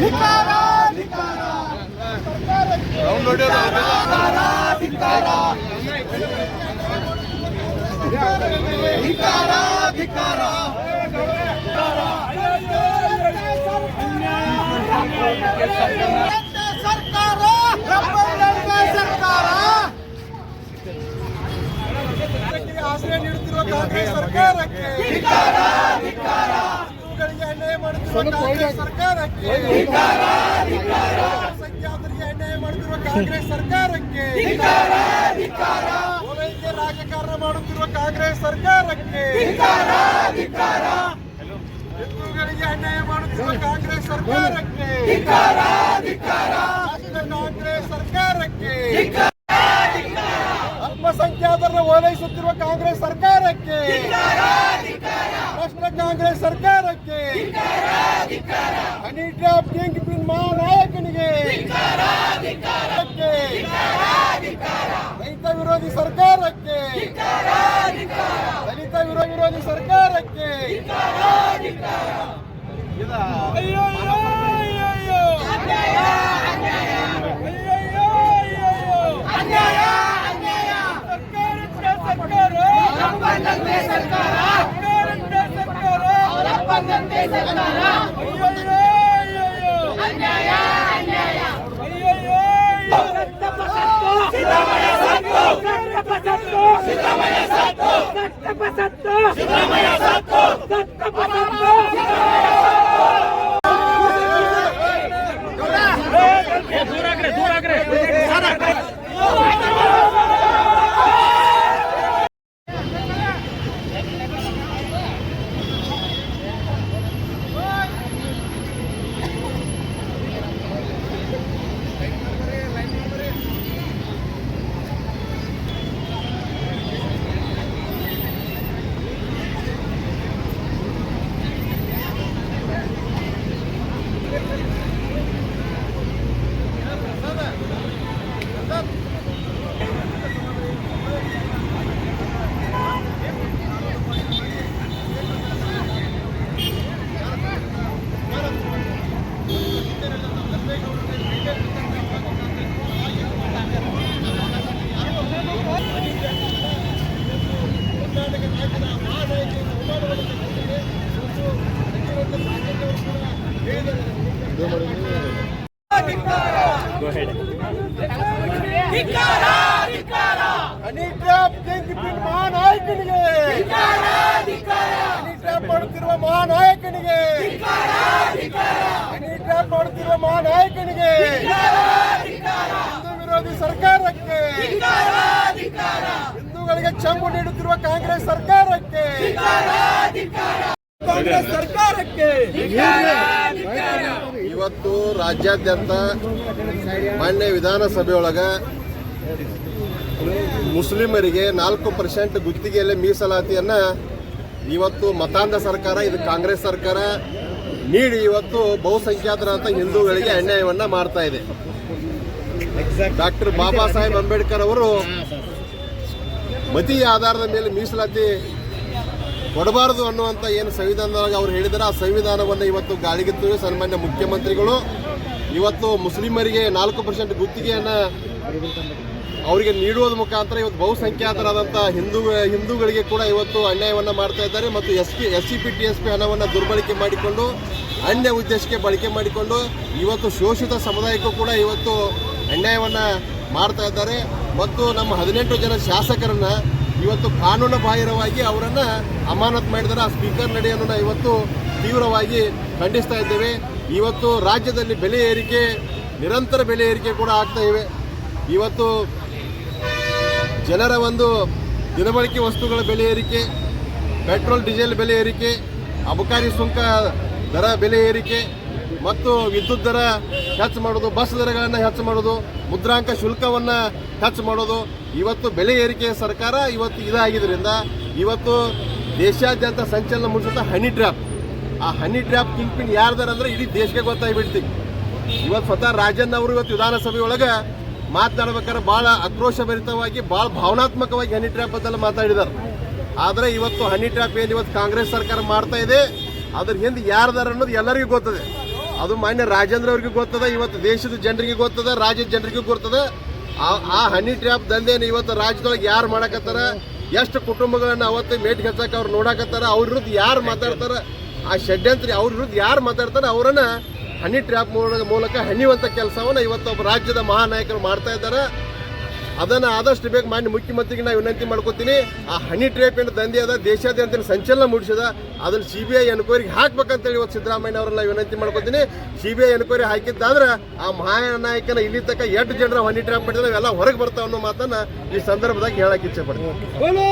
धिकारा धिकारा धिकारा ಸರ್ಕಾರ ಸರ್ಕಾರ ಆಶ್ರಯ ನೀಡುತ್ತಿರುವ ಕಾಂಗ್ರೆಸ್ ಸರ್ಕಾರಕ್ಕೆ ಹಿಂದೂಗಳಿಗೆ ಅನ್ಯಾಯ ಮಾಡುತ್ತಿರುವ ಕಾಂಗ್ರೆಸ್ ಸರ್ಕಾರಕ್ಕೆ ಸಂಖ್ಯಾತರಿಗೆ ಅನ್ಯಾಯ ಮಾಡುತ್ತಿರುವ ಕಾಂಗ್ರೆಸ್ ಸರ್ಕಾರಕ್ಕೆ ಓಲೈಕೆ ರಾಜಕಾರಣ ಮಾಡುತ್ತಿರುವ ಕಾಂಗ್ರೆಸ್ ಸರ್ಕಾರಕ್ಕೆ. ಹಿಂದೂಗಳಿಗೆ ಅನ್ಯಾಯ ಮಾಡುತ್ತಿರುವ ಕಾಂಗ್ರೆಸ್ ಸರ್ಕಾರಕ್ಕೆ. ಕಾಂಗ್ರೆಸ್ ಸರ್ಕಾರಕ್ಕೆ. ಅಲ್ಪಸಂಖ್ಯಾತರನ್ನು ಓಲೈಸುತ್ತಿರುವ ಕಾಂಗ್ರೆಸ್ ಸರ್ಕಾರಕ್ಕೆ. ರಾಷ್ಟ್ರ ಕಾಂಗ್ರೆಸ್ ಸರ್ಕಾರಕ್ಕೆ. ಹನಿ ಡ್ರಾಪ್ ಕಿಂಗ್ ಮಹಾನಾಯಕನಿಗೆ. ವಿರೋಧಿ ಸರ್ಕಾರಕ್ಕೆ ದಲಿತ ವಿರೋಧಿ ಸರ್ಕಾರಕ್ಕೆ ಸರ್ಕಾರ. ಸರ್ಕಾರ. ಹನಿ ಟ್ರ್ಯಾಪ್ ಕಿಂಗ್ ಪಿನ್ ಮಹಾನಾಯಕನಿಗೆ ಹನಿ ಟ್ರ್ಯಾಪ್ ಮಾಡುತ್ತಿರುವ ಮಹಾನಾಯಕನಿಗೆ ಹನಿ ಟ್ರ್ಯಾಪ್ ಮಾಡುತ್ತಿರುವ ಮಹಾನಾಯಕನಿಗೆ ವಿರೋಧಿ ಸರ್ಕಾರಕ್ಕೆ ಹಿಂದೂಗಳಿಗೆ ಚಂಬು ನೀಡುತ್ತಿರುವ ಕಾಂಗ್ರೆಸ್ ಸರ್ಕಾರಕ್ಕೆ. ಕಾಂಗ್ರೆಸ್ ಸರ್ಕಾರಕ್ಕೆ. ಇವತ್ತು ರಾಜ್ಯಾದ್ಯಂತ ಮಾನ್ಯ ವಿಧಾನಸಭೆಯೊಳಗ ಮುಸ್ಲಿಮರಿಗೆ ನಾಲ್ಕು ಪರ್ಸೆಂಟ್ ಗುತ್ತಿಗೆಯಲ್ಲಿ ಮೀಸಲಾತಿಯನ್ನ ಇವತ್ತು ಮತಾಂಧ ಸರ್ಕಾರ, ಇದು ಕಾಂಗ್ರೆಸ್ ಸರ್ಕಾರ ನೀಡಿ ಇವತ್ತು ಬಹುಸಂಖ್ಯಾತರಾದ ಹಿಂದೂಗಳಿಗೆ ಅನ್ಯಾಯವನ್ನ ಮಾಡ್ತಾ ಇದೆ. ಡಾಕ್ಟರ್ ಬಾಬಾ ಸಾಹೇಬ್ ಅಂಬೇಡ್ಕರ್ ಅವರು ಮತಿ ಆಧಾರದ ಮೇಲೆ ಮೀಸಲಾತಿ ಕೊಡಬಾರದು ಅನ್ನುವಂಥ ಏನು ಸಂವಿಧಾನದೊಳಗೆ ಅವ್ರು ಹೇಳಿದ್ದಾರೆ ಆ ಸಂವಿಧಾನವನ್ನು ಇವತ್ತು ಗಾಳಿಗೆತ್ತು ಸನ್ಮಾನ್ಯ ಮುಖ್ಯಮಂತ್ರಿಗಳು ಇವತ್ತು ಮುಸ್ಲಿಮರಿಗೆ ನಾಲ್ಕು ಪರ್ಸೆಂಟ್ ಗುತ್ತಿಗೆಯನ್ನು ಅವರಿಗೆ ನೀಡುವುದ ಮುಖಾಂತರ ಇವತ್ತು ಬಹುಸಂಖ್ಯಾತರಾದಂಥ ಹಿಂದೂ, ಹಿಂದೂಗಳಿಗೆ ಕೂಡ ಇವತ್ತು ಅನ್ಯಾಯವನ್ನು ಮಾಡ್ತಾ ಇದ್ದಾರೆ ಮತ್ತು S P, S C P T S P ಹಣವನ್ನು ದುರ್ಬಳಕೆ ಮಾಡಿಕೊಂಡು, ಅನ್ಯ ಉದ್ದೇಶಕ್ಕೆ ಬಳಕೆ ಮಾಡಿಕೊಂಡು, ಇವತ್ತು ಶೋಷಿತ ಸಮುದಾಯಕ್ಕೂ ಕೂಡ ಇವತ್ತು ಅನ್ಯಾಯವನ್ನು ಮಾಡ್ತಾ ಇದ್ದಾರೆ. ಮತ್ತು ನಮ್ಮ ಹದಿನೆಂಟು ಜನ ಶಾಸಕರನ್ನ ಇವತ್ತು ಕಾನೂನು ಬಾಹಿರವಾಗಿ ಅವರನ್ನು ಅಮಾನತ್ ಮಾಡಿದರೆ ಆ ಸ್ಪೀಕರ್ ನಡೆಯನ್ನು ಇವತ್ತು ತೀವ್ರವಾಗಿ ಖಂಡಿಸ್ತಾ ಇದ್ದೇವೆ. ಇವತ್ತು ರಾಜ್ಯದಲ್ಲಿ ಬೆಲೆ ಏರಿಕೆ, ನಿರಂತರ ಬೆಲೆ ಏರಿಕೆ ಕೂಡ ಆಗ್ತಾ ಇವೆ. ಇವತ್ತು ಜನರ ಒಂದು ದಿನಬಳಕೆ ವಸ್ತುಗಳ ಬೆಲೆ ಏರಿಕೆ, ಪೆಟ್ರೋಲ್, ಡೀಸೆಲ್ ಬೆಲೆ ಏರಿಕೆ, ಅಬಕಾರಿ ಸುಂಕ ದರ ಬೆಲೆ ಏರಿಕೆ ಮತ್ತು ವಿದ್ಯುತ್ ದರ ಹೆಚ್ಚು ಮಾಡೋದು ಬಸ್ ದರಗಳನ್ನು ಹೆಚ್ಚು ಮಾಡೋದು ಮುದ್ರಾಂಕ ಶುಲ್ಕವನ್ನು ಹೆಚ್ಚು ಮಾಡೋದು ಇವತ್ತು ಬೆಲೆ ಏರಿಕೆ ಸರ್ಕಾರ ಇವತ್ತು ಇದಾಗಿದ್ದರಿಂದ ಇವತ್ತು ದೇಶಾದ್ಯಂತ ಸಂಚಲನ ಮೂಡಿಸುತ್ತ ಹನಿ ಟ್ರ್ಯಾಪ್ ಆ ಹನಿ ಟ್ರ್ಯಾಪ್ ಕಿಂಗ್ ಪಿನ್ ಯಾರ್ದಾರ ಅಂದ್ರೆ ಇಡೀ ದೇಶಕ್ಕೆ ಗೊತ್ತಾಗಿಬಿಡ್ತೀವಿ ಇವತ್ತು ಸ್ವತಃ ರಾಜನ್ ಅವರು ಇವತ್ತು ವಿಧಾನಸಭೆ ಒಳಗೆ ಮಾತನಾಡ್ಬೇಕಾದ್ರೆ ಭಾಳ ಆಕ್ರೋಶಭರಿತವಾಗಿ, ಭಾಳ ಭಾವನಾತ್ಮಕವಾಗಿ ಹನಿ ಟ್ರ್ಯಾಪ್ ಬದಲು ಮಾತಾಡಿದ್ದಾರೆ ಆದರೆ ಇವತ್ತು ಹನಿ ಟ್ರ್ಯಾಪ್ ಏನು ಇವತ್ತು ಕಾಂಗ್ರೆಸ್ ಸರ್ಕಾರ ಮಾಡ್ತಾ ಇದೆ, ಅದ್ರ ಹಿಂದೆ ಯಾರ್ದಾರ ಅನ್ನೋದು ಎಲ್ಲರಿಗೂ ಗೊತ್ತದೆ. ಅದು ಮಾನ್ಯ ರಾಜೇಂದ್ರ ಅವ್ರಿಗೆ ಗೊತ್ತದ, ಇವತ್ತು ದೇಶದ ಜನರಿಗೆ ಗೊತ್ತದ, ರಾಜ್ಯದ ಜನರಿಗೂ ಗೊತ್ತದ. ಆ- ಹನಿ ಟ್ರ್ಯಾಪ್ ದಂಧೆನ ಇವತ್ತು ರಾಜ್ಯದೊಳಗೆ ಯಾರು ಮಾಡಕತ್ತಾರ? ಎಷ್ಟು ಕುಟುಂಬಗಳನ್ನ ಅವತ್ತು ಮೇಟ್ ಹಚ್ಚಕ್ಕೆ ಅವ್ರು ನೋಡಕತ್ತಾರ? ಅವ್ರ ವಿರುದ್ಧ ಯಾರು ಮಾತಾಡ್ತಾರ? ಆ ಷಡ್ಯಂತ್ರ ಅವ್ರ ವಿರುದ್ಧ ಯಾರು ಮಾತಾಡ್ತಾರ? ಅವರನ್ನ ಹನಿ ಟ್ರ್ಯಾಪ್ ಮೂಲಕ ಮೂಲಕ ಹನಿವಂತ ಕೆಲಸವನ್ನ ಇವತ್ತು ಒಬ್ಬ ರಾಜ್ಯದ ಮಹಾನಾಯಕರು ಮಾಡ್ತಾ ಇದ್ದಾರೆ. ಅದನ್ನ ಆದಷ್ಟು ಬೇಗ ಮಾನ್ಯ ಮುಖ್ಯಮಂತ್ರಿಗೆ ನಾನು ವಿನಂತಿ ಮಾಡ್ಕೋತೀನಿ. ಆ ಹನಿ ಟ್ರೇಪ್ ಏನು ದಂಧೆ ಅದ ದೇಶಾದ್ಯಂತ ಸಂಚಲನ ಮೂಡಿಸಿದ ಅದನ್ನ ಸಿ ಬಿ ಐ ಎನ್ಕ್ವೈರಿಗೆ ಹಾಕ್ಬೇಕಂತೇಳಿ ಇವತ್ತು ಸಿದ್ದರಾಮಯ್ಯ ಅವರೆಲ್ಲ ವಿನಂತಿ ಮಾಡ್ಕೋತೀನಿ. ಸಿ ಬಿ ಐ ಎನ್ಕ್ವೈರಿ ಹಾಕಿದ್ದಾದ್ರೆ ಆ ಮಹಾನಾಯಕನ ಇಲ್ಲಿ ತನಕ ಎಷ್ಟು ಜನರ ಹನಿ ಟ್ರ್ಯಾಪ್ ಮಾಡಿದ್ರೆ ಎಲ್ಲ ಹೊರಗೆ ಬರ್ತಾವ ಅನ್ನೋ ಮಾತನ್ನು ಈ ಸಂದರ್ಭದಾಗ ಹೇಳಕ್ಕೆ ಇಚ್ಛೆ ಪಡ್ತೀನಿ.